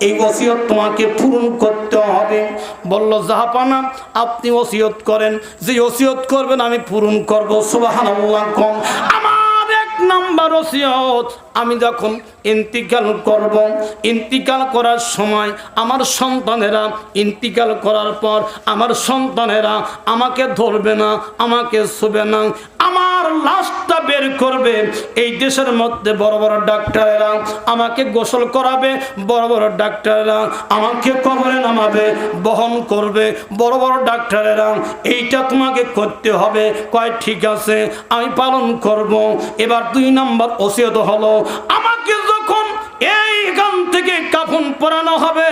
এই ওসিয়ত তোমাকে পূরণ করতে হবে। বলল, জাহাপানা, আপনি ওসিয়ত করেন। যে ওসিয়ত করবেন, আমি পূরণ করব। কম। আমার এক নাম্বার ওসিয়ত, আমি যখন ইন্তিকাল করব, ইন্তিকাল করার সময় আমার সন্তানেরা, ইন্তিকাল করার পর আমার সন্তানেরা আমাকে ধরবে না, আমাকে ছুবে না আমার লাশটা বের করবে। এই দেশের মধ্যে বড় বড় ডাক্তারেরা আমাকে গোসল করাবে, বড় বড় ডাক্তারেরা আমাকে কবরে নামাবে, বহন করবে, বড় বড় ডাক্তারেরা এইটা তোমাকে করতে হবে। কয়, ঠিক আছে, আমি পালন করব। এবার দুই নম্বর ওসিয়ত হলো, আমাকে যখন এইখান থেকে কাফন পরানো হবে,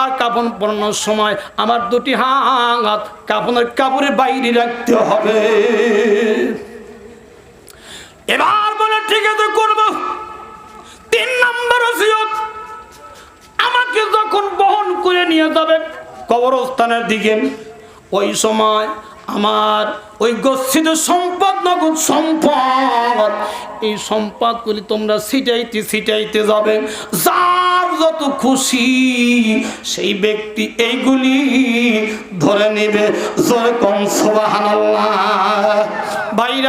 আর কাফন পরানোর সময় আমার দুটি হাত কাফনের কাপড়ের বাইরে রাখতে হবে। করে নিয়ে যাবে। কবরস্থানের দিকে। ওই সময় আমার ওই গচ্ছিত সম্পদ, নগদ সম্পদ, এই সম্পদগুলি তোমরা ছিটাইতে ছিটাইতে যাবে। যার যত খুশি, সেই ব্যক্তি এইগুলি ধরে নেবে। জোরে কম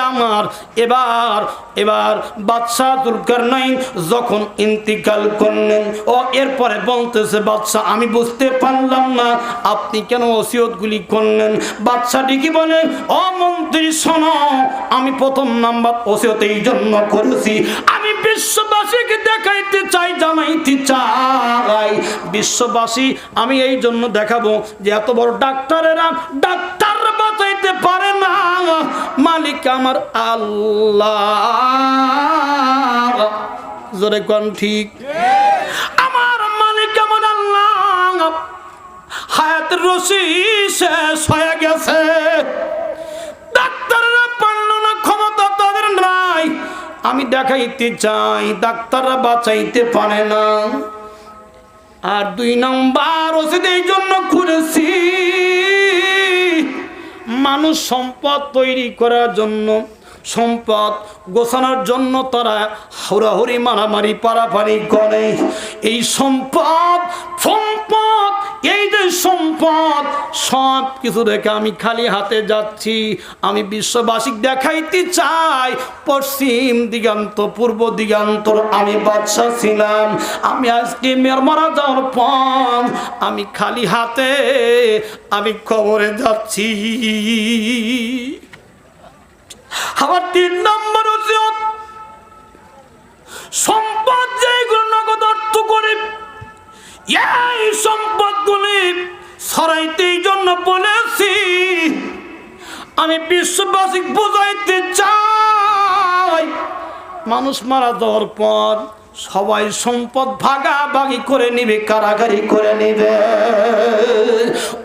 আমার এবার এবার বাদশাহ দুলকার নাই যখন ইন্তিকাল করলেন, ও এরপরে বলতেছে বাদশাহ আমি বুঝতে পারলাম না, আপনি কেন ওসিয়তগুলি করলেন? বাদশাহটি কি বলে, ও মন্ত্রী, শোনো, আমি প্রথম নাম্বার ওসিয়ত এই জন্য করেছি। আমি বিশ্ববাসীকে দেখাইতে চাই, জানাইতে চাই। বিশ্ববাসী, আমি এই জন্য দেখাবো যে এত বড় ডাক্তারেরা ডাক্তার পারে না। মালিক আমার আল্লাহ। জোরে কোন ঠিক? আমার মালিক আমার আল্লাহ। হায়াতের রশি শেষ হয়ে গেছে। আমি দেখাইতে চাই, ডাক্তাররা বাঁচাইতে পারে না। আর দুই নম্বর ওষুধ এই জন্য করেছি মানুষ সম্পদ তৈরি করার জন্য, সম্পদ গোছানোর জন্য তারা হুড়াহুড়ি মারামারি, পারাপারি করে। এই সম্পদ এই যে সম্পদ, সব কিছু রেখে আমি খালি হাতে যাচ্ছি। আমি বিশ্ববাসিক দেখাইতে চাই, পশ্চিম দিগান্ত, পূর্ব দিগান্তর আমি বাদশা ছিলাম। আমি আজকে মেয়ের মারা যাওয়ার পর আমি খালি হাতে আমি খবরে যাচ্ছি। আমার তিন নম্বর সম্পদ এই সম্পদগুলি সরাইতে জন্য বলেছি। আমি বিশ্ববাসী বোঝাইতে চাই মানুষ মারা যাওয়ার পর সবাই সম্পদ ভাগাভাগি করে নিবে, কারাগারি করে নিবে।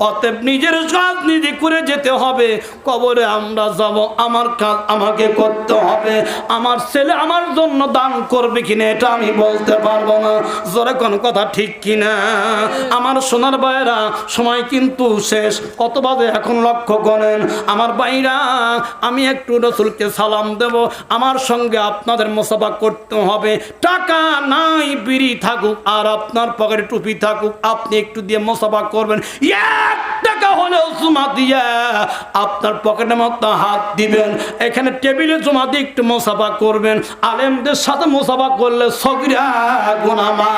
অতএব নিজের কাজ নিজে করে যেতে হবে। কবরে আমরা যাব, আমার কাজ আমাকে করতে হবে। আমার ছেলে আমার জন্য দান করবে কিনা এটা আমি বলতে পারব না। জোরে কোন কথা ঠিক কিনা? আমার সোনার বাইরা সময় কিন্তু শেষ। কত বাজে এখন লক্ষ্য করেন? আমার বাইরা আমি একটু রসুলকে সালাম দেব। আমার সঙ্গে আপনাদের মোসাফা করতে হবে। টাকা নাই, বিড়ি থাকুক আর আপনার পকেটে টুপি থাকুক, আপনি একটু দিয়ে মোসাফা করবেন। এক টাকা হলেও জমা দিয়ে আপনার পকেটে মতো হাত দিবেন। এখানে টেবিলে জমা দিয়ে একটু মোসাফা করবেন। আলেমদের সাথে মোসাফা করলে সগিরা গুনামা